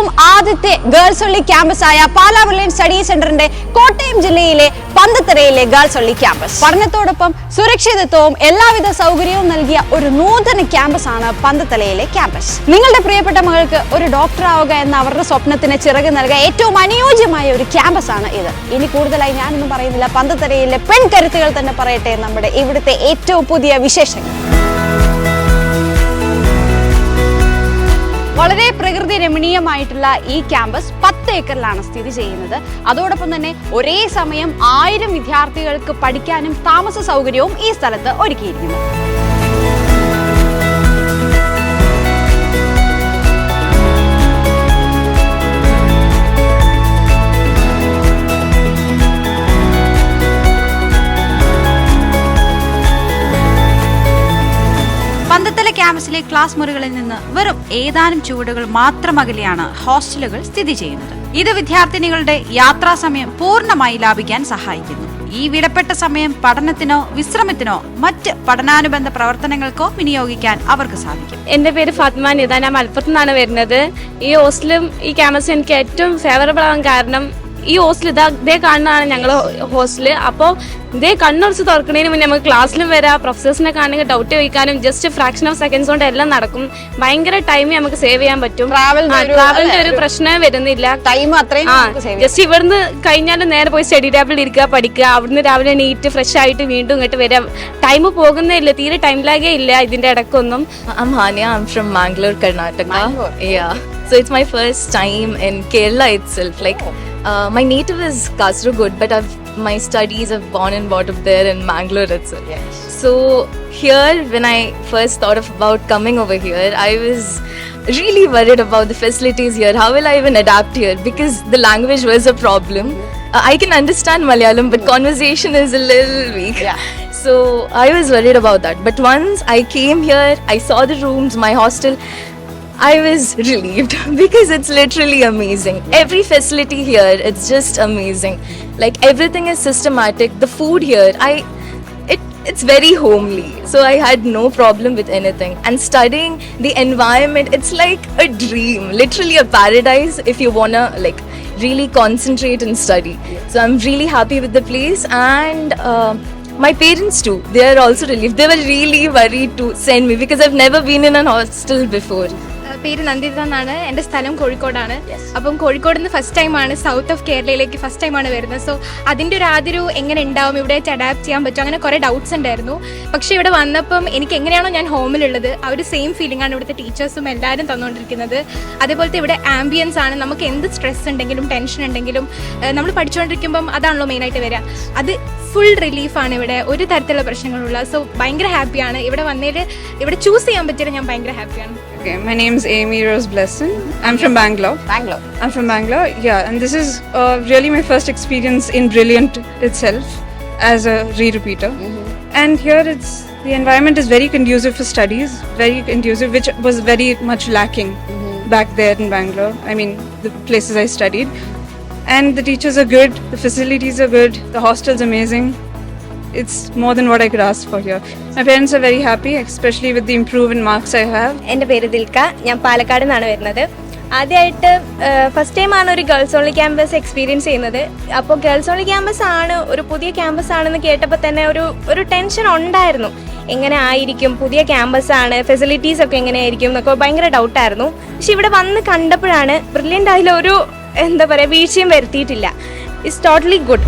ഏറ്റവും ആദ്യത്തെ girls only campus ആയ പാലാ സ്റ്റഡി സെന്ററിന്റെ കോട്ടയം ജില്ലയിലെ പന്തത്തറയിലെ ഗേൾസ് ഒള്ളി ക്യാമ്പസ്. പഠനത്തോടൊപ്പം സുരക്ഷിതത്വവും എല്ലാവിധ സൗകര്യവും നൽകിയ ഒരു നൂതന ക്യാമ്പസ് ആണ് പന്തത്തലയിലെ ക്യാമ്പസ്. നിങ്ങളുടെ പ്രിയപ്പെട്ട മകൾക്ക് ഒരു ഡോക്ടർ ആവുക എന്ന അവരുടെ സ്വപ്നത്തിന് ചിറക് നൽകുക ഏറ്റവും അനുയോജ്യമായ ഒരു ക്യാമ്പസ് ആണ് ഇത്. ഇനി കൂടുതലായി ഞാനൊന്നും പറയുന്നില്ല. പന്തത്തരയിലെ പെൺകരുത്തുകൾ തന്നെ പറയട്ടെ നമ്മുടെ ഇവിടുത്തെ ഏറ്റവും പുതിയ വിശേഷങ്ങൾ. വളരെ പ്രകൃതി രമണീയമായിട്ടുള്ള ഈ ക്യാമ്പസ് പത്ത് ഏക്കറിലാണ് സ്ഥിതി ചെയ്യുന്നത്. അതോടൊപ്പം തന്നെ ഒരേ സമയം ആയിരം വിദ്യാർത്ഥികൾക്ക് പഠിക്കാനും താമസ സൗകര്യവും ഈ സ്ഥലത്ത് ഒരുക്കിയിരിക്കുന്നു. പന്തത്തല ക്യാമ്പസിലെ ക്ലാസ് മുറികളിൽ നിന്ന് വെറും ഏതാനും ചുവടുകൾ മാത്രം അകലെയാണ് ഹോസ്റ്റലുകൾ സ്ഥിതി ചെയ്യുന്നത്. ഇത് വിദ്യാർത്ഥിനികളുടെ യാത്രാ സമയം പൂർണമായി ലാഭിക്കാൻ സഹായിക്കുന്നു. ഈ വിടപ്പെട്ട സമയം പഠനത്തിനോ വിശ്രമത്തിനോ മറ്റ് പഠനാനുബന്ധ പ്രവർത്തനങ്ങൾക്കോ വിനിയോഗിക്കാൻ അവർക്ക് സാധിക്കും. എന്റെ പേര് ഫാത്മ നിത. ഞാൻ നിന്നാണ് വരുന്നത്. ഈ ഹോസ്റ്റലും ഈ ക്യാമ്പസും എനിക്ക് ഏറ്റവും ഫേവറബിൾ ആവാൻ കാരണം ഈ ഹോസ്റ്റൽ ഇതാ ഇതേ കാണുന്നതാണ് ഞങ്ങൾ ഹോസ്റ്റൽ അപ്പോൾ ഇതേ കണ്ണുറച്ച് തുറക്കുന്നതിന് മുന്നേ നമുക്ക് ക്ലാസ്സിലും വരാം. പ്രൊഫസേഴ്സിനെ കാണുന്ന ഡൗട്ട് ചോദിക്കാനും ജസ്റ്റ് ഫ്രാക്ഷൻ ഓഫ് സെക്കൻഡ്സ് കൊണ്ട് എല്ലാം നടക്കും. ഭയങ്കര ടൈം നമുക്ക് സേവ് ചെയ്യാൻ പറ്റും. ട്രാവലിന്റെ ഒരു പ്രശ്നമേ വരുന്നില്ല. ടൈം അത്രയും നമുക്ക് save ചെയ്യാം. ജസ്റ്റ് ഇവിടുന്ന് കഴിഞ്ഞാൽ നേരെ പോയി സ്റ്റഡി ടേബിളിൽ ഇരിക്കുക പഠിക്കുക. അവിടുന്ന് രാവിലെ നീറ്റ് ഫ്രഷ് ആയിട്ട് വീണ്ടും ഇങ്ങോട്ട് വരാം ടൈം പോകുന്നേ ഇല്ല തീരെ ടൈം ലാഗേ ഇല്ല ഇതിന്റെ ഇടക്കൊന്നും Mangalore, Karnataka. Mangalore. Yeah. So it's my first time in Kerala itself. Like, uh, my native is Kasaragod, but I've my studies have born and brought up there in Mangalore itself. So here, when I first thought of about coming over here, I was really worried about the facilities here. How will I even adapt here? Because the language was a problem. Uh, I can understand Malayalam, but conversation is a little weak. Yeah. So I was worried about that. But once I came here, I saw the rooms, my hostel. I was relieved because it's literally amazing. Every facility here, it's just amazing. Like everything is systematic. The food here, I it it's very homely. So I had no problem with anything. And studying the environment, it's like a dream, literally a paradise if you wanna like really concentrate and study. So I'm really happy with the place and. Uh, my parents too they are also relieved they were really worried to send me because i've never been in an hostel before പേര് നന്ദിത എന്നാണ്. എന്റെ സ്ഥലം കോഴിക്കോടാണ്. അപ്പം കോഴിക്കോട് നിന്ന് first ടൈമാണ് south of കേരളയിലേക്ക് first ടൈമാണ് വരുന്നത്. സോ അതിന്റെ ഒരു ആദ്യൊരു എങ്ങനെ ഉണ്ടാവും ഇവിടെ അഡാപ്റ്റ് ചെയ്യാൻ പറ്റും അങ്ങനെ കുറേ ഡൗട്ട്സ് ഉണ്ടായിരുന്നു. പക്ഷേ ഇവിടെ വന്നപ്പം എനിക്ക് എങ്ങനെയാണോ ഞാൻ ഹോമിലുള്ളത് ആ ഒരു സെയിം ഫീലിംഗ് ആണ് ഇവിടുത്തെ ടീച്ചേഴ്സും എല്ലാവരും തന്നുകൊണ്ടിരിക്കുന്നത്. അതേപോലത്തെ ഇവിടെ ആംബിയൻസ് ആണ്. നമുക്ക് എന്ത് സ്ട്രെസ് ഉണ്ടെങ്കിലും ടെൻഷൻ ഉണ്ടെങ്കിലും നമ്മൾ പഠിച്ചുകൊണ്ടിരിക്കുമ്പം അതാണല്ലോ മെയിനായിട്ട് വരിക. അത് ഫുൾ റിലീഫാണ് ഇവിടെ ഒരു തരത്തിലുള്ള പ്രശ്നങ്ങളുള്ള സോ ഭയങ്കര ഹാപ്പിയാണ് ഇവിടെ വന്നതിൽ ഇവിടെ ചൂസ് ചെയ്യാൻ പറ്റിയത് ഞാൻ ഭയങ്കര ഹാപ്പിയാണ് Okay, my name is Amy Rose Blesson. I'm from Bangalore. Bangalore. I'm from Bangalore, yeah, and this is uh, really my first experience in Brilliant itself as a re-repeater. And here it's the environment is very conducive for studies, very conducive, which was very much lacking back there in Bangalore. I mean, the places I studied. And the teachers are good, the facilities are good, the hostel's amazing. It's more than what I could ask for here. My parents are very happy, especially with the improved marks I have. എന്റെ പേര് ദിൽക്ക ഞാൻ പാലക്കാട് നിന്നാണ് വരുന്നത് ആദ്യമായിട്ട് first time ആണ് ഒരു girls only campus experience ചെയ്യുന്നത് അപ്പോൾ ഗേൾസ് ഓൺലി ക്യാമ്പസ് ആണ് ഒരു പുതിയ ക്യാമ്പസ് ആണെന്ന് കേട്ടപ്പോൾ തന്നെ ഒരു ഒരു ടെൻഷൻ ഉണ്ടായിരുന്നു എങ്ങനെ ആയിരിക്കും പുതിയ ക്യാമ്പസ് ആണ് ഫെസിലിറ്റീസ് ഒക്കെ എങ്ങനെയായിരിക്കും എന്നൊക്കെ ഭയങ്കര ഡൗട്ടായിരുന്നു പക്ഷെ ഇവിടെ വന്ന് കണ്ടപ്പോഴാണ് ബ്രില്യന്റ് അതിലൊരു എന്താ പറയുക വീഴ്ചയും വരുത്തിയിട്ടില്ല. It's totally good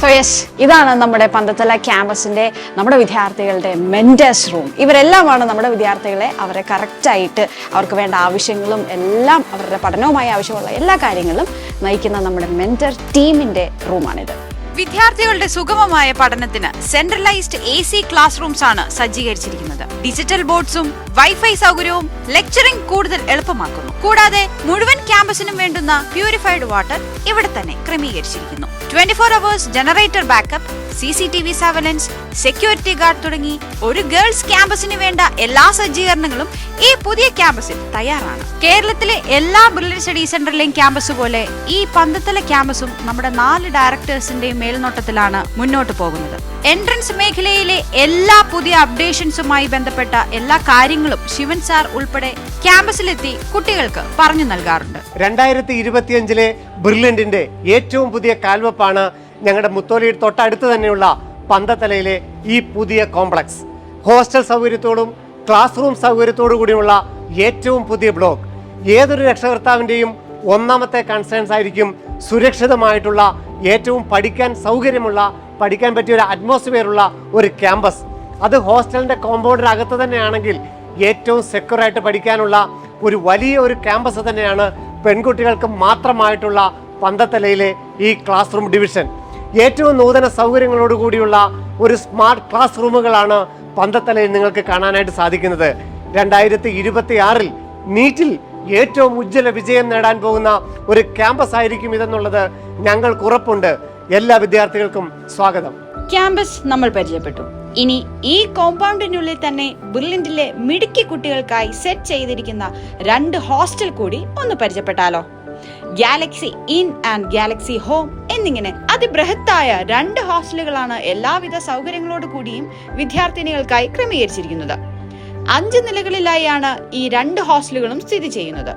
so yes ഇതാണ് നമ്മുടെ പന്തത്തല ക്യാമ്പസിന്റെ നമ്മുടെ വിദ്യാർത്ഥികളുടെ മെന്റേഴ്സ് റൂം ഇവരെല്ലാമാണ് നമ്മുടെ വിദ്യാർത്ഥികളെ അവരെ കറക്റ്റായിട്ട് അവർക്ക് വേണ്ട ആവശ്യങ്ങളും എല്ലാം അവരുടെ പഠനവുമായി ആവശ്യമുള്ള എല്ലാ കാര്യങ്ങളും നയിക്കുന്ന നമ്മുടെ മെന്റർ ടീമിന്റെ റൂമാണിത് വിദ്യാർത്ഥികളുടെ സുഗമമായ പഠനത്തിന് centralised A C class rooms ആണ് സജ്ജീകരിച്ചിരിക്കുന്നത്. ഡിജിറ്റൽ ബോർഡ്സും വൈഫൈ സൗകര്യവും ലെക്ചറിംഗ് കൂടുതൽ എളുപ്പമാക്കുന്നു. കൂടാതെ മുഴുവൻ ക്യാമ്പസിനും വേണ്ടുന്ന പ്യൂരിഫൈഡ് വാട്ടർ ഇവിടെ തന്നെ ക്രമീകരിച്ചിരിക്കുന്നു. Twenty four hours generator backup C C T V surveillance security guard തുടങ്ങി ഒരു ഗേൾസ് ക്യാമ്പസിന് വേണ്ട എല്ലാ സജ്ജീകരണങ്ങളും ഈ പുതിയ ക്യാമ്പസിൽ തയ്യാറാണ്. കേരളത്തിലെ എല്ലാ ബ്രില്യൻ സ്റ്റഡി സെന്ററിലെയും ക്യാമ്പസ് പോലെ ഈ പന്തത്തല ക്യാമ്പസും നമ്മുടെ നാല് ഡയറക്ടേഴ്സിന്റെയും മേൽനോട്ടത്തിലാണ് മുന്നോട്ട് പോകുന്നത്. എൻട്രൻസ് മേഖലയിലെ എല്ലാ പുതിയ അപ്ഡേഷൻസുമായി ബന്ധപ്പെട്ട എല്ലാ കാര്യങ്ങളും ശിവൻ സാർ ഉൾപ്പെടെ ക്യാമ്പസിലെത്തി കുട്ടികൾക്ക് പറഞ്ഞു നൽകാറുണ്ട്. രണ്ടായിരത്തി ഇരുപത്തിയഞ്ചിലെ ബ്രില്യന്റിന്റെ ഏറ്റവും പുതിയ കാൽവെപ്പാണ് ഞങ്ങളുടെ മുത്തോലിയുടെ തൊട്ടടുത്ത് തന്നെയുള്ള പന്തത്തലയിലെ ഈ പുതിയ കോംപ്ലക്സ്. ഹോസ്റ്റൽ സൗകര്യത്തോടും ക്ലാസ് റൂം സൗകര്യത്തോടു കൂടിയുള്ള ഏറ്റവും പുതിയ ബ്ലോക്ക്. ഏതൊരു രക്ഷകർത്താവിന്റെയും ഒന്നാമത്തെ കൺസേൺസ് ആയിരിക്കും സുരക്ഷിതമായിട്ടുള്ള ഏറ്റവും പഠിക്കാൻ സൗകര്യമുള്ള പഠിക്കാൻ പറ്റിയ ഒരു അറ്റ്മോസ്ഫിയറുള്ള ഒരു ക്യാമ്പസ് അത് ഹോസ്റ്റലിന്റെ കോമ്പൗണ്ടിനകത്ത് തന്നെയാണെങ്കിൽ ഏറ്റവും സെക്യൂറായിട്ട് പഠിക്കാനുള്ള ഒരു വലിയ ഒരു ക്യാമ്പസ് തന്നെയാണ് പെൺകുട്ടികൾക്ക് മാത്രമായിട്ടുള്ള പന്തത്തലയിലെ ഈ ക്ലാസ് റൂം ഡിവിഷൻ ഏറ്റവും നൂതന സൗകര്യങ്ങളോട് കൂടിയുള്ള ഒരു സ്മാർട്ട് ക്ലാസ് റൂമുകളാണ് പന്തത്തലയിൽ നിങ്ങൾക്ക് കാണാനായിട്ട് സാധിക്കുന്നത്. രണ്ടായിരത്തി ഇരുപത്തി ആറിൽ നീറ്റിൽ ഏറ്റവും ഉജ്ജ്വല വിജയം നേടാൻ പോകുന്ന ഒരു ക്യാമ്പസ് ആയിരിക്കും ഇതെന്നുള്ളത് ഞങ്ങൾക്ക് ഉറപ്പുണ്ട്. എല്ലാ വിദ്യാർത്ഥികൾക്കും സ്വാഗതം. ക്യാമ്പസ് നമ്മൾ പരിചയപ്പെട്ടു. ഇനി ഈ കോമ്പൗണ്ടിനുള്ളിൽ തന്നെ ബ്രില്യന്റിലെ മിടുക്കി കുട്ടികൾക്കായി സെറ്റ് ചെയ്തിരിക്കുന്ന രണ്ട് ഹോസ്റ്റൽ കൂടി ഒന്ന് പരിചയപ്പെട്ടാലോ? Galaxy Inn and Galaxy Home എന്നിങ്ങനെ അതിബൃഹത്തായ രണ്ട് ഹോസ്റ്റലുകളാണ് എല്ലാവിധ സൗകര്യങ്ങളോട് കൂടിയും വിദ്യാർത്ഥിനികൾക്കായി ക്രമീകരിച്ചിരിക്കുന്നത്. അഞ്ച് നിലകളിലായാണ് ഈ രണ്ട് ഹോസ്റ്റലുകളും സ്ഥിതി ചെയ്യുന്നത്.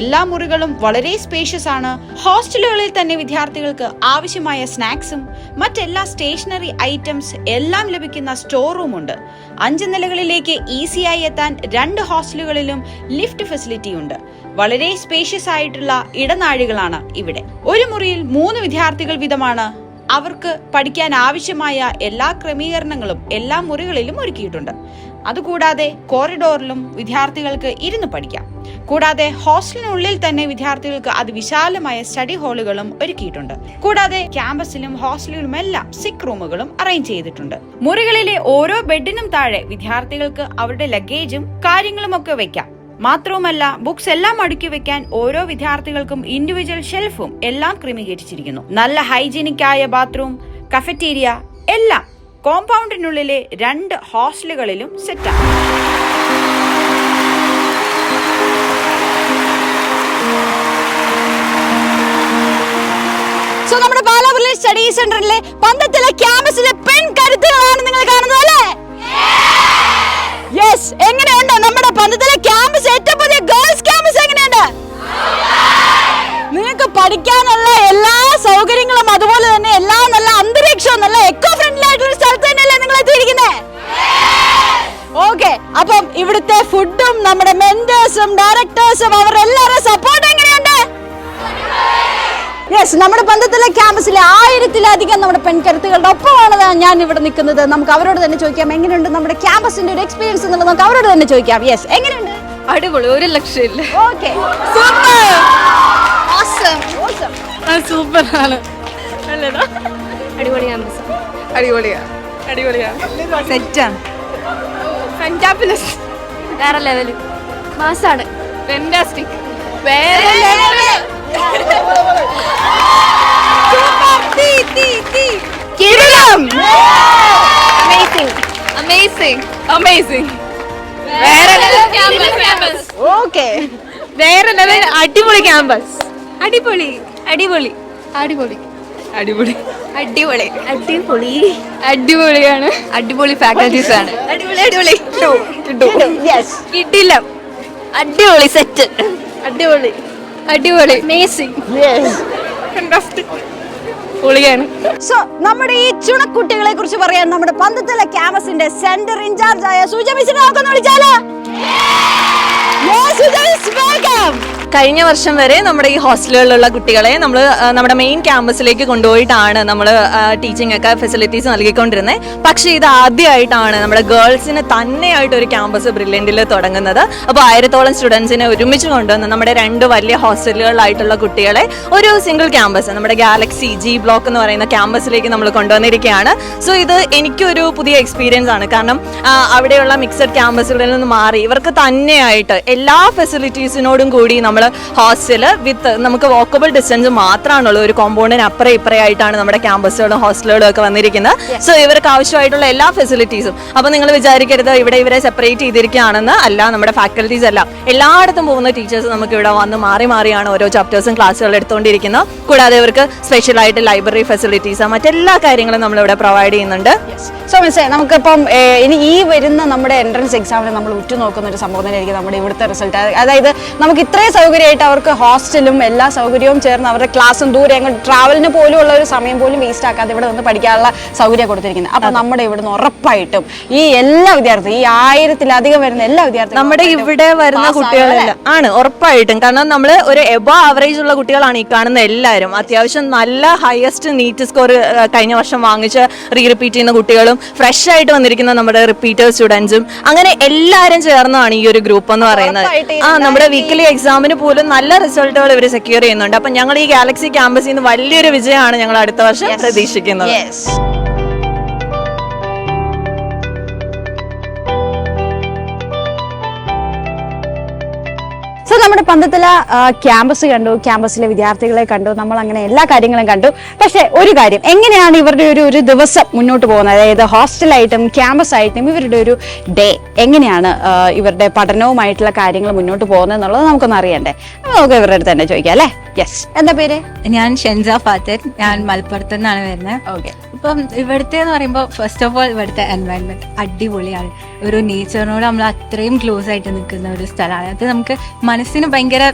എല്ലാ മുറികളും വളരെ സ്പേഷ്യസ് ആണ്. ഹോസ്റ്റലുകളിൽ തന്നെ വിദ്യാർത്ഥികൾക്ക് ആവശ്യമായ സ്നാക്സും മറ്റെല്ലാ സ്റ്റേഷനറി ഐറ്റംസ് എല്ലാം ലഭിക്കുന്ന സ്റ്റോർ റൂം ഉണ്ട്. അഞ്ച് നിലകളിലേക്ക് ഈസിയായി എത്താൻ രണ്ട് ഹോസ്റ്റലുകളിലും ലിഫ്റ്റ് ഫെസിലിറ്റി ഉണ്ട്. വളരെ സ്പേഷ്യസ് ആയിട്ടുള്ള ഇടനാഴികളാണ് ഇവിടെ. ഒരു മുറിയിൽ മൂന്ന് വിദ്യാർത്ഥികൾ വീതമാണ് അവർക്ക് പഠിക്കാൻ ആവശ്യമായ എല്ലാ ക്രമീകരണങ്ങളും എല്ലാ മുറികളിലും ഒരുക്കിയിട്ടുണ്ട്. അതുകൂടാതെ കോറിഡോറിലും വിദ്യാർത്ഥികൾക്ക് ഇരുന്ന് പഠിക്കാം. കൂടാതെ ഹോസ്റ്റലിനുള്ളിൽ തന്നെ വിദ്യാർത്ഥികൾക്ക് അതിവിശാലമായ സ്റ്റഡി ഹാളുകളും ഒരുക്കിയിട്ടുണ്ട്. കൂടാതെ ക്യാമ്പസിലും ഹോസ്റ്റലിലും എല്ലാം സിക്ക് റൂമുകളും അറേഞ്ച് ചെയ്തിട്ടുണ്ട്. മുറികളിലെ ഓരോ ബെഡിനും താഴെ വിദ്യാർത്ഥികൾക്ക് അവരുടെ ലഗേജും കാര്യങ്ങളും ഒക്കെ വെക്കാം. മാത്രവുമല്ല ബുക്സ് എല്ലാം അടുക്കി വെക്കാൻ ഓരോ വിദ്യാർത്ഥികൾക്കും ഇൻഡിവിജ്വൽ ഷെൽഫും എല്ലാം ക്രമീകരിച്ചിരിക്കുന്നു. നല്ല ഹൈജീനിക് ആയ ബാത്റൂം കഫറ്റീരിയ എല്ലാം കോമ്പൗണ്ടിനുള്ളിലെ രണ്ട് ഹോസ്റ്റലുകളിലും സെറ്റാണ് സോ നമ്മുടെ സ്റ്റഡി സെന്ററിലെ പന്തത്തിലെ ക്യാമ്പസിലെ പെൺ കരുത്തുകളാണ് നിങ്ങൾ കാണുന്നത് അല്ലേ? യെസ് എങ്ങനെയുണ്ട്? നമ്മുടെ പന്തത്തിലെ ക്യാമ്പസ്? ഏറ്റവും പുതിയ ഗേൾസ് ക്യാമ്പസ് എങ്ങനെയുണ്ട്? നിങ്ങൾക്ക് പഠിക്കാനുള്ള എല്ലാ സൗകര്യങ്ങളും അതുപോലെ തന്നെ എല്ലാ നല്ല അന്തരീക്ഷവും നല്ല എക്കോ ഫ്രണ്ട്ലി ആയിട്ടുള്ള സ്ഥലത്ത് തന്നെയല്ലേ നിങ്ങൾ എത്തിയിരിക്കുന്നത് ഓക്കെ അപ്പം ഇവിടുത്തെ ഫുഡും നമ്മുടെ മെന്റേഴ്സും ഡയറക്ടേഴ്സും അവർ എല്ലാവരുടെ സപ്പോർട്ട് യെസ് നമ്മുടെ പന്തത്തിലെ ക്യാമ്പസിലെ ആയിരത്തിലധികം നമ്മുടെ പെൺകരുത്തുകളുടെ ഒപ്പമാണ് ഞാൻ ഇവിടെ നിൽക്കുന്നത്. നമുക്ക് അവരോട് തന്നെ ചോദിക്കാം എങ്ങനെയുണ്ട് നമ്മുടെ ക്യാമ്പസിന്റെ ഒരു എക്സ്പീരിയൻസ് എന്നുള്ളത് നമുക്ക് അവരോട് തന്നെ ചോദിക്കാം. യെസ് എങ്ങനെയുണ്ട്? അടിപൊളി ഒരു ലക്ഷ്യമില്ല. ഓക്കെ സൂപ്പർ ആണ് അടിപൊളി ക്യാമ്പസ്. അടിപൊളിയാ. അടിപൊളിയാ. സെറ്റാണ് ഫെന്റാബുലസ് വേറെ ലെവൽ മാസാണ് ഫെന്റാസ്റ്റിക് വേറെ അമേസിംഗ് അമേസിംഗ് ഓക്കെ വേറെ അടിപൊളി ക്യാമ്പസ് അടിപൊളി. അടിപൊളി. അടിപൊളി. അടിപൊളി. അടിപൊളി. അടിപൊളി. അടിപൊളിയാണ്. അടിപൊളി ഫാക്കൽറ്റീസ് ആണ്. അടിപൊളി അടിപൊളി. കിട്ടില്ല. അടിപൊളി സെറ്റ് അടിപൊളി. അടിപൊളി. പൊളിയാണ്. സോ നമ്മുടെ ഈ ചുണക്കുട്ടികളെ കുറിച്ച് പറയാൻ നമ്മുടെ പന്തത്തിലെ ക്യാമ്പസിന്റെ സെന്റർ ഇൻചാർജ് ആയ സുജ മിസ്സിനെ നമുക്കൊന്ന് വിളിച്ചാലോ? വെൽക്കം. കഴിഞ്ഞ വർഷം വരെ നമ്മുടെ ഈ ഹോസ്റ്റലുകളിലുള്ള കുട്ടികളെ നമ്മൾ നമ്മുടെ മെയിൻ ക്യാമ്പസിലേക്ക് കൊണ്ടുപോയിട്ടാണ് നമ്മൾ ടീച്ചിങ് ഒക്കെ ഫെസിലിറ്റീസ് നൽകിക്കൊണ്ടിരുന്നത് പക്ഷേ ഇത് ആദ്യമായിട്ടാണ് നമ്മുടെ ഗേൾസിന് തന്നെയായിട്ട് ഒരു ക്യാമ്പസ് ബ്രില്യന്റിൽ തുടങ്ങുന്നത്. അപ്പോൾ ആയിരത്തോളം സ്റ്റുഡൻസിനെ ഒരുമിച്ച് കൊണ്ടുവന്ന് നമ്മുടെ രണ്ട് വലിയ ഹോസ്റ്റലുകളിലായിട്ടുള്ള കുട്ടികളെ ഒരു സിംഗിൾ ക്യാമ്പസ് നമ്മുടെ ഗാലക്സി ജി ബ്ലോക്ക് എന്ന് പറയുന്ന ക്യാമ്പസിലേക്ക് നമ്മൾ കൊണ്ടുവന്നിരിക്കുകയാണ്. സോ ഇത് എനിക്കൊരു പുതിയ എക്സ്പീരിയൻസ് ആണ്. കാരണം അവിടെയുള്ള മിക്സഡ് ക്യാമ്പസുകളിൽ നിന്ന് മാറി ഇവർക്ക് തന്നെയായിട്ട് എല്ലാ ഫെസിലിറ്റീസിനോടും കൂടി നമ്മൾ നമ്മൾ ഹോസ്റ്റൽ വിത്ത് നമുക്ക് വാക്കബിൾ ഡിസ്റ്റൻസ് മാത്രമാണുള്ളൂ ഒരു കോമ്പൗണ്ടിന് അപ്പുറം ഇപ്പറേ ആയിട്ടാണ് നമ്മുടെ ക്യാമ്പസുകളും ഹോസ്റ്റലുകളും ഒക്കെ വന്നിരിക്കുന്നത്. സോ ഇവർക്ക് ആവശ്യമായിട്ടുള്ള എല്ലാ ഫെസിലിറ്റീസും അപ്പോൾ നിങ്ങൾ വിചാരിക്കരുത് ഇവിടെ ഇവരെ സെപ്പറേറ്റ് ചെയ്തിരിക്കുകയാണെന്ന്. അല്ല നമ്മുടെ ഫാക്കൽറ്റീസ് എല്ലാം. എല്ലായിടത്തും പോകുന്ന ടീച്ചേഴ്സ് നമുക്ക് ഇവിടെ വന്ന് മാറി മാറിയാണ് ഓരോ ചാപ്റ്റേഴ്സും ക്ലാസ്സുകൾ എടുത്തുകൊണ്ടിരിക്കുന്നത് കൂടാതെ ഇവർക്ക് സ്പെഷ്യലായിട്ട് ലൈബ്രറി ഫെസിലിറ്റീസ് മറ്റെല്ലാ കാര്യങ്ങളും നമ്മൾ ഇവിടെ പ്രൊവൈഡ് ചെയ്യുന്നുണ്ട്. സോ മിസ്സേ നമുക്കിപ്പം ഇനി ഈ വരുന്ന നമ്മുടെ എൻട്രൻസ് എക്സാമിന് നമ്മൾ ഉറ്റുനോക്കുന്ന ഒരു സംഭവം തന്നെയായിരിക്കും നമ്മുടെ ഇവിടുത്തെ റിസൾട്ട് അതായത് നമുക്ക് ഇത്രയും സൗകര്യമായിട്ട് അവർക്ക് ഹോസ്റ്റലും എല്ലാ സൗകര്യവും ചേർന്ന് അവരുടെ ക്ലാസ്സും ദൂരെ അങ്ങോട്ട് ട്രാവലിന് പോലും ഉള്ള ഒരു സമയം പോലും വേസ്റ്റ് ആക്കാതെ ഇവിടെ നിന്ന് പഠിക്കാനുള്ള സൗകര്യം കൊടുത്തിരിക്കുന്നത്. അപ്പൊ നമ്മുടെ ഇവിടെ നിന്ന് ഉറപ്പായിട്ടും ഈ എല്ലാ വിദ്യാർത്ഥി ഈ ആയിരത്തിലധികം വരുന്ന എല്ലാ വിദ്യാർത്ഥികളും നമ്മുടെ ഇവിടെ വരുന്ന കുട്ടികളല്ല കുട്ടികളെല്ലാം ആണ് ഉറപ്പായിട്ടും. കാരണം നമ്മൾ ഒരു എബോ ആവറേജ് ഉള്ള കുട്ടികളാണ് ഈ കാണുന്ന എല്ലാവരും. അത്യാവശ്യം നല്ല ഹയസ്റ്റ് നീറ്റ് സ്കോർ കഴിഞ്ഞ വർഷം വാങ്ങിച്ച് റീ റിപ്പീറ്റ് ചെയ്യുന്ന കുട്ടികളും ഫ്രഷ് ആയിട്ട് വന്നിരിക്കുന്ന നമ്മുടെ റിപ്പീറ്റർ സ്റ്റുഡൻസും അങ്ങനെ എല്ലാവരും ചേർന്നാണ് ഈ ഒരു ഗ്രൂപ്പ് എന്ന് പറയുന്നത്. ആ നമ്മുടെ വീക്കിലി എക്സാമിന് പോലും നല്ല റിസൾട്ടുകൾ ഇവർ സെക്യൂർ ചെയ്യുന്നുണ്ട്. അപ്പൊ ഞങ്ങൾ ഈ ഗാലക്സി ക്യാമ്പസിൽ നിന്ന് വലിയൊരു വിജയമാണ് ഞങ്ങൾ അടുത്ത വർഷം പ്രതീക്ഷിക്കുന്നത്. നമ്മുടെ പന്തത്തില ക്യാമ്പസ് കണ്ടു ക്യാമ്പസിലെ വിദ്യാർത്ഥികളെ കണ്ടു നമ്മൾ അങ്ങനെ എല്ലാ കാര്യങ്ങളും കണ്ടു. പക്ഷെ ഒരു കാര്യം എങ്ങനെയാണ് ഇവരുടെ ഒരു ഒരു ദിവസം മുന്നോട്ട് പോകുന്നത്? അതായത് ഹോസ്റ്റലായിട്ടും ക്യാമ്പസ് ആയിട്ടും ഇവരുടെ ഒരു ഡേ എങ്ങനെയാണ് ഇവരുടെ പഠനവുമായിട്ടുള്ള കാര്യങ്ങൾ മുന്നോട്ട് പോകുന്നത് എന്നുള്ളത് നമുക്കൊന്ന് അറിയണ്ടേ? നമുക്ക് ഇവരുടെ അടുത്ത് തന്നെ ചോദിക്കാം അല്ലേ? യെസ് എന്താ പേര്? ഞാൻ ഷെൻസ ഫാത്തർ. ഞാൻ മലപ്പുറത്ത് നിന്നാണ് വരുന്നത്. ഓക്കെ ഇപ്പം ഇവിടുത്തെ എന്ന് പറയുമ്പോൾ ഫസ്റ്റ് ഓഫ് ഓൾ ഇവിടുത്തെ എൻവയൺമെന്റ് അടിപൊളിയാണ്. ഒരു നേച്ചറിനോട് നമ്മൾ അത്രയും ക്ലോസ് ആയിട്ട് നിൽക്കുന്ന ഒരു സ്ഥലമാണ്. അത് നമുക്ക് മനസ്സിന് ഭയങ്കര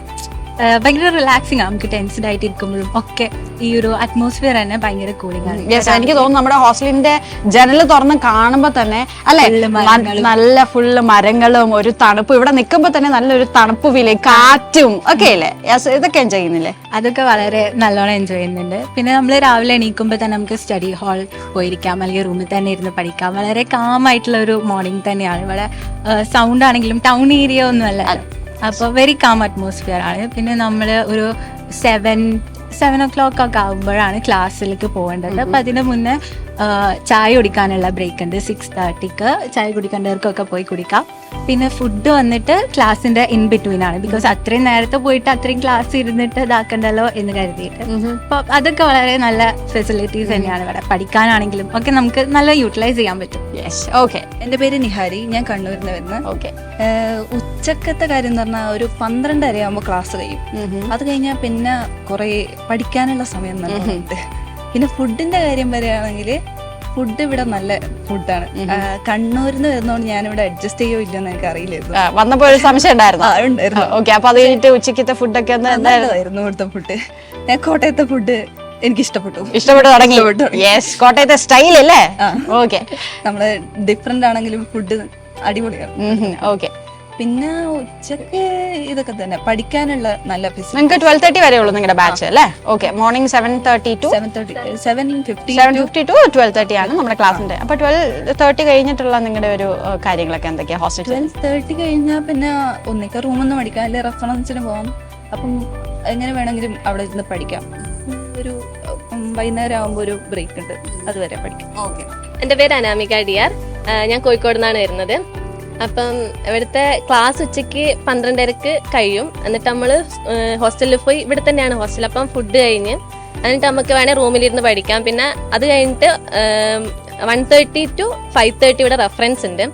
ഭയങ്കര റിലാക്സിങ് ആണ് നമുക്ക് ടെൻസ്ഡ് ആയിട്ട് ഇരിക്കുമ്പോഴും ഒക്കെ ഈ ഒരു അറ്റ്മോസ്ഫിയർ തന്നെ ഭയങ്കര കൂളിംഗ് ആണ്. യെസ് എനിക്ക് തോന്നുന്നു നമ്മുടെ ഹോസ്റ്റലിന്റെ ജനൽ തുറന്ന് കാണുമ്പോ തന്നെ അല്ലെ? നല്ല ഫുള്ള് മരങ്ങളും ഒരു തണുപ്പ്. ഇവിടെ നിൽക്കുമ്പോ തന്നെ നല്ലൊരു തണുപ്പ് വില കാറ്റും ഒക്കെ അല്ലേ ഇതൊക്കെ എൻജോയ് ചെയ്യുന്നില്ലേ? അതൊക്കെ വളരെ നല്ലോണം എൻജോയ് ചെയ്യുന്നുണ്ട്. പിന്നെ നമ്മൾ രാവിലെ എണീക്കുമ്പോൾ തന്നെ നമുക്ക് സ്റ്റഡി ഹാൾ പോയിരിക്കാം അല്ലെങ്കിൽ റൂമിൽ തന്നെ ഇരുന്ന് പഠിക്കാം. വളരെ കാം ആയിട്ടുള്ള ഒരു മോർണിംഗ് തന്നെയാണ്. ഇവിടെ സൗണ്ട് ആണെങ്കിലും ടൗൺ ഏരിയ ഒന്നും അല്ല അപ്പോൾ വെരി കാം അറ്റ്മോസ്ഫിയർ ആണ്. പിന്നെ നമ്മൾ ഒരു സെവൻ സെവൻ ഒ ക്ലോക്ക് ഒക്കെ ആകുമ്പോഴാണ് ക്ലാസ്സിലേക്ക് പോകേണ്ടത്. അപ്പം അതിന് മുന്നേ ചായ കുടിക്കാനുള്ള ബ്രേക്ക് ഉണ്ട്. സിക്സ് തേർട്ടിക്ക് ചായ കുടിക്കേണ്ടവർക്കൊക്കെ പോയി കുടിക്കാം. പിന്നെ ഫുഡ് വന്നിട്ട് ക്ലാസ്സിന്റെ ഇൻ ബിറ്റ്വീൻ ആണ്. ബിക്കോസ് അത്രയും നേരത്തെ പോയിട്ട് അത്രയും ക്ലാസ് ഇരുന്നിട്ട് ഇതാക്കണ്ടല്ലോ എന്ന് കരുതിയിട്ട്. അപ്പൊ അതൊക്കെ വളരെ നല്ല ഫെസിലിറ്റീസ് തന്നെയാണ് ഇവിടെ. പഠിക്കാനാണെങ്കിലും ഒക്കെ നമുക്ക് നല്ല യൂട്ടിലൈസ് ചെയ്യാൻ പറ്റും. ഓക്കെ എന്റെ പേര് നിഹാരി. ഞാൻ കണ്ണൂരിൽ നിന്ന് വരുന്നത്. ഓക്കെ ഉച്ചക്കത്തെ കാര്യം എന്ന് പറഞ്ഞാൽ ഒരു പന്ത്രണ്ടര ആകുമ്പോൾ ക്ലാസ് കഴിയും അത് കഴിഞ്ഞാൽ പിന്നെ കുറെ പഠിക്കാനുള്ള സമയം നല്ലോണമുണ്ട് പിന്നെ ഫുഡിന്റെ കാര്യം പറയുകയാണെങ്കിൽ ഫുഡ് ഇവിടെ നല്ല ഫുഡാണ് കണ്ണൂരിൽ നിന്ന് വരുന്നതുകൊണ്ട് ഞാനിവിടെ അഡ്ജസ്റ്റ് ചെയ്യോ ഇല്ലെന്ന് എനിക്ക് അറിയില്ലായിരുന്നു വന്നപ്പോൾ ഒരു സംശയം ഉണ്ടായിരുന്നു. ഓക്കെ അപ്പൊ അത് കഴിഞ്ഞിട്ട് ഉച്ചക്കത്തെ ഫുഡൊക്കെ എന്തായിരുന്നു നല്ലതായിരുന്നു ഇവിടുത്തെ ഫുഡ് ഞാൻ കോട്ടയത്തെ ഫുഡ് എനിക്ക് ഇഷ്ടപ്പെട്ടു ഇഷ്ടപ്പെട്ടു തുടങ്ങി. യെസ് കോട്ടയത്തെ സ്റ്റൈൽ അല്ലേ? ഓക്കെ നമ്മൾ ഡിഫറെന്റ് ആണെങ്കിലും ഫുഡ് അടിപൊളിയാണ്. ഓക്കെ പിന്നെ ഉച്ചയ്ക്ക് ഇതൊക്കെ തന്നെ പഠിക്കാനുള്ള നല്ല നിങ്ങൾക്ക് ട്വൽവ് തേർട്ടി വരെ ഉള്ളൂ നിങ്ങളുടെ ബാച്ച് അല്ലേ? Okay morning seven thirty two seven thirty seven fifty seven fifty two twelve thirty ആണ് നമ്മുടെ ക്ലാസ്സിന്റെ അപ്പൊ ട്വൽവ് തേർട്ടി കഴിഞ്ഞിട്ടുള്ള നിങ്ങളുടെ ഒരു കാര്യങ്ങളൊക്കെ എന്തൊക്കെയാ? ഹോസ്റ്റൽ ട്വൽവ് തേർട്ടി കഴിഞ്ഞാൽ പിന്നെ ഒന്നിക്ക റൂമൊന്നും പഠിക്കാം അല്ലെങ്കിൽ റെഫറൻസിന് പോകാം അപ്പം എങ്ങനെ വേണമെങ്കിലും അവിടെ ഇരുന്ന് പഠിക്കാം. ഒരു വൈകുന്നേരം ആകുമ്പോൾ ഒരു ബ്രേക്ക് ഉണ്ട്. അതുവരെ പഠിക്കാം. എന്റെ പേര് അനാമിക ഡിയാർ ഞാൻ കോഴിക്കോട് നിന്നാണ് വരുന്നത്. അപ്പം ഇവിടുത്തെ ക്ലാസ് ഉച്ചയ്ക്ക് പന്ത്രണ്ടരക്ക് കഴിയും. എന്നിട്ട് നമ്മൾ ഹോസ്റ്റലിൽ പോയി ഇവിടെ തന്നെയാണ് ഹോസ്റ്റൽ. അപ്പം ഫുഡ് കഴിഞ്ഞ് എന്നിട്ട് നമുക്ക് വേണേൽ റൂമിലിരുന്ന് പഠിക്കാം. പിന്നെ അത് കഴിഞ്ഞിട്ട് one thirty two five thirty ഇവിടെ റെഫറൻസ് ഉണ്ട്.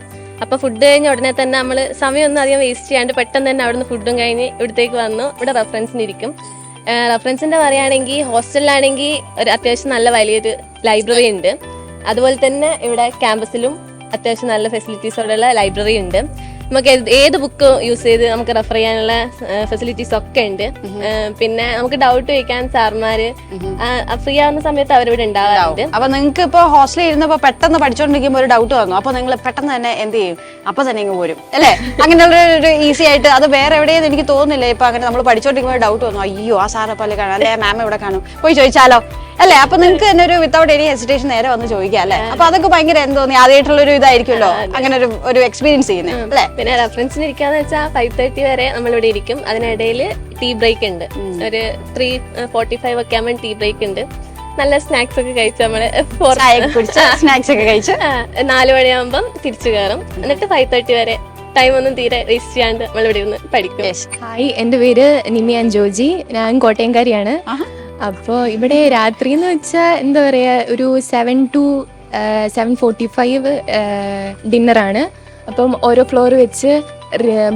അപ്പോൾ ഫുഡ് കഴിഞ്ഞ ഉടനെ തന്നെ നമ്മൾ സമയമൊന്നും അധികം വേസ്റ്റ് ചെയ്യാണ്ട് പെട്ടെന്ന് തന്നെ അവിടുന്ന് ഫുഡും കഴിഞ്ഞ് ഇവിടത്തേക്ക് വന്നു. ഇവിടെ റെഫറൻസിന് ഇരിക്കും. റെഫറൻസിന്റെ പറയുകയാണെങ്കിൽ ഹോസ്റ്റലിലാണെങ്കിൽ ഒരു അത്യാവശ്യം നല്ല വലിയൊരു ലൈബ്രറി ഉണ്ട്. അതുപോലെ തന്നെ ഇവിടെ ക്യാമ്പസിലും അത്യാവശ്യം നല്ല ഫെസിലിറ്റീസോടുള്ള ലൈബ്രറി ഉണ്ട്. നമുക്ക് ഏത് ബുക്ക് യൂസ് ചെയ്ത് നമുക്ക് റെഫർ ചെയ്യാനുള്ള ഫെസിലിറ്റീസ് ഒക്കെ ഉണ്ട്. പിന്നെ നമുക്ക് ഡൗട്ട് ചോദിക്കാൻ സാർമാര് ഫ്രീ ആവുന്ന സമയത്ത് അവരിവിടെ ഉണ്ടാവാറുണ്ട്. അപ്പൊ നിങ്ങൾക്ക് ഇപ്പൊ ഹോസ്റ്റലിൽ ഇരുന്നപ്പോ പെട്ടെന്ന് പഠിച്ചോണ്ടിരിക്കുമ്പോൾ ഒരു ഡൗട്ട് വന്നു. അപ്പൊ നിങ്ങൾ പെട്ടെന്ന് തന്നെ എന്ത് ചെയ്യും? അപ്പൊ തന്നെ ഇങ്ങ് പോരും. അല്ലേ? അങ്ങനെയുള്ള ഒരു ഈസി ആയിട്ട് അത് വേറെ എവിടെയെന്ന് എനിക്ക് തോന്നുന്നില്ല. ഇപ്പൊ അങ്ങനെ നമ്മൾ പഠിച്ചോണ്ടിരിക്കുമ്പോൾ ഡൗട്ട് വന്നു. അയ്യോ ആ സാറെ പോലെ കാണാം. അല്ലെ? മാം ഇവിടെ കാണും? പോയി ചോദിച്ചാലോ? അല്ലേ? അപ്പൊ നിങ്ങൾക്ക് തന്നെ ഒരു വിത്തൗട്ട് എനി ഹെസിറ്റേഷൻ നേരെ വന്ന് ചോദിക്കാം അല്ലെ? അപ്പൊ അതൊക്കെ ഭയങ്കര എന്ത് തോന്നി? ആദ്യമായിട്ടുള്ള ഒരു ഇതായിരിക്കുമല്ലോ അങ്ങനെ ഒരു ഒരു എക്സ്പീരിയൻസ് ചെയ്യുന്നത് അല്ലെ? പിന്നെ റെഫറൻസിന് ഇരിക്കാന്ന് വെച്ചാൽ ഫൈവ് തേർട്ടി വരെ നമ്മളിവിടെ ഇരിക്കും. അതിനിടയിൽ ടീ ബ്രേക്ക് ഉണ്ട്. ഒരു ത്രീ ഫോർട്ടി ഫൈവ് ഒക്കെ ആകുമ്പോൾ ടീ ബ്രേക്ക് ഉണ്ട്. നല്ല സ്നാക്സ് ഒക്കെ കഴിച്ച് നമ്മൾ ചായ കുടിച്ച് സ്നാക്സ് ഒക്കെ കഴിച്ച്. നാല് മണിയാകുമ്പം തിരിച്ചു കയറും എന്നിട്ട് ഫൈവ് തേർട്ടി വരെ ടൈം ഒന്നും തീരെ വേസ്റ്റ് ചെയ്യാണ്ട് നമ്മൾ ഇവിടെ ഇരുന്ന് പഠിക്കും. ഹായ് എന്റെ പേര് നിമിയാൻ ജോജി. ഞാൻ കോട്ടയംകാരിയാണ്. അപ്പോൾ ഇവിടെ രാത്രി എന്ന് വെച്ചാൽ എന്താ പറയുക ഒരു seven two seven forty five ഡിന്നറാണ്. അപ്പം ഓരോ ഫ്ലോർ വെച്ച്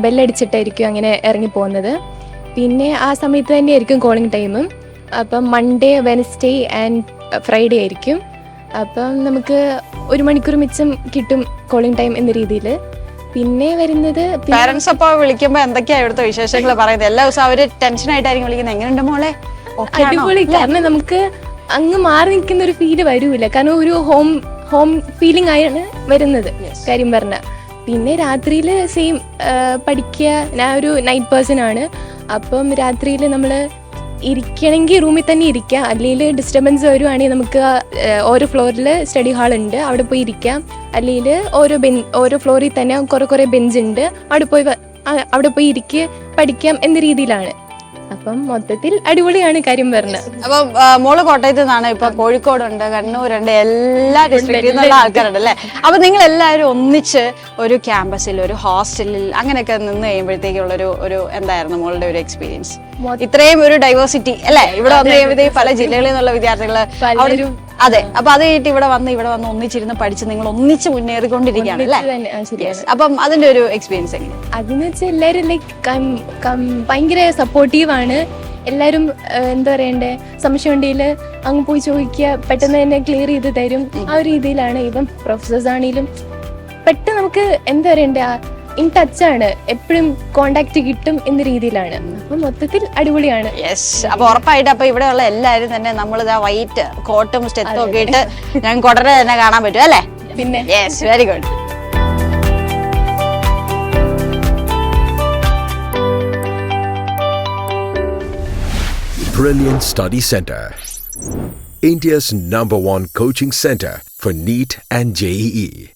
ബെല്ലടിച്ചിട്ടായിരിക്കും അങ്ങനെ ഇറങ്ങി പോകുന്നത്. പിന്നെ ആ സമയത്ത് തന്നെയായിരിക്കും കോളിംഗ് ടൈമും അപ്പം മൺഡേ വെനസ്ഡേ ആൻഡ് ഫ്രൈഡേ ആയിരിക്കും. അപ്പം നമുക്ക് ഒരു മണിക്കൂർ മിച്ചം കിട്ടും കോളിംഗ് ടൈം എന്ന രീതിയിൽ പിന്നെ വരുന്നത് പേരൻസ് പാരന്റ്സ് വിളിക്കുമ്പോൾ വിളിക്കുമ്പോ എന്തൊക്കെയാ ഇവിടുത്തെ വിശേഷങ്ങൾ പറയുന്നത്? എല്ലാ ദിവസവും അവർ ടെൻഷൻ ആയിട്ടായിരിക്കും വിളിക്കുന്നത്. എങ്ങനെയുണ്ട് മോളെ? അടിപൊളി കാരണം നമുക്ക് അങ്ങ് മാറി നിൽക്കുന്ന ഒരു ഫീൽ വരൂല. കാരണം ഒരു ഹോം ഹോം ഫീലിംഗ് ആയാണ് വരുന്നത്. കാര്യം പറഞ്ഞ. പിന്നെ രാത്രിയിൽ സെയിം പഠിക്കുക ഞാൻ ഒരു നൈറ്റ് പേഴ്സൺ ആണ്. അപ്പം രാത്രിയിൽ നമ്മൾ ഇരിക്കണമെങ്കിൽ റൂമിൽ തന്നെ ഇരിക്കുക അല്ലെങ്കിൽ ഡിസ്റ്റർബൻസ് വരുവാണെങ്കിൽ നമുക്ക് ഓരോ ഫ്ലോറിൽ സ്റ്റഡി ഹാൾ ഉണ്ട്. അവിടെ പോയി ഇരിക്കാം. അല്ലെങ്കിൽ ഓരോ ബെൻ ഓരോ ഫ്ലോറിൽ തന്നെ കുറേ കുറേ ബെഞ്ച് ഉണ്ട്. അവിടെ പോയി അവിടെ പോയി ഇരിക്കുക പഠിക്കാം എന്ന രീതിയിലാണ്. അപ്പം മൊത്തത്തിൽ അടിപൊളിയാണ് കാര്യം പറഞ്ഞത് അപ്പൊ മോൾ കോട്ടയത്ത് നിന്നാണ് ഇപ്പൊ കോഴിക്കോടുണ്ട് കണ്ണൂരുണ്ട് എല്ലാ ഡിസ്ട്രിക്റ്റിൽ നിന്നുള്ള ആൾക്കാരുണ്ട് അല്ലേ? അപ്പൊ നിങ്ങൾ എല്ലാവരും ഒന്നിച്ച് ഒരു ക്യാമ്പസിൽ ഒരു ഹോസ്റ്റലിൽ അങ്ങനെയൊക്കെ നിന്ന് കഴിയുമ്പോഴത്തേക്കുള്ള ഒരു ഒരു എന്തായിരുന്നു മോളുടെ ഒരു എക്സ്പീരിയൻസ് ഇത്രയും ഒരു ഡൈവേഴ്സിറ്റി അല്ലേ? ഇവിടെ വന്നു കഴിയുമ്പോഴത്തേക്ക് പല ജില്ലകളിൽ നിന്നുള്ള വിദ്യാർത്ഥികൾ അതെ അപ്പൊ അത് കഴിഞ്ഞിട്ട് ഇവിടെ വന്ന് ഇവിടെ വന്ന് ഒന്നിച്ചിരുന്ന് പഠിച്ച് നിങ്ങൾ ഒന്നിച്ച് മുന്നേറിക്കൊണ്ടിരിക്കുകയാണ് അല്ലേ. അപ്പം അതിന്റെ ഒരു എക്സ്പീരിയൻസ് എങ്ങനെ അതെന്ന് വെച്ചാൽ എല്ലാവരും ലൈക്ക് ഭയങ്കര ആണ്. എല്ലാവരും എന്താ പറയണ്ടേ സംശയം ഉണ്ടെങ്കിൽ അങ്ങ് പോയി ചോദിക്കുക പെട്ടെന്ന് തന്നെ ക്ലിയർ ചെയ്ത് തരും. ആ ഒരു രീതിയിലാണ്. ഇപ്പം പ്രൊഫസേഴ്സ് ആണെങ്കിലും പെട്ടെന്ന് നമുക്ക് എന്താ പറയണ്ടേ ഇൻ ടച്ച് ആണ്. എപ്പോഴും കോണ്ടാക്ട് കിട്ടും എന്ന രീതിയിലാണ്. അപ്പൊ മൊത്തത്തിൽ അടിപൊളിയാണ്. യെസ് അപ്പൊ ഉറപ്പായിട്ട് അപ്പൊ ഇവിടെയുള്ള എല്ലാരും തന്നെ നമ്മൾ ഇതാ വൈറ്റ് കോട്ടും സ്റ്റെത്തും ഒക്കെ ഇട്ട് ഞങ്ങൾക്ക് ഉടനെ തന്നെ കാണാൻ പറ്റും അല്ലേ? പിന്നെ. Yes very good Brilliant Study Center. India's number one coaching center for NEET and JEE.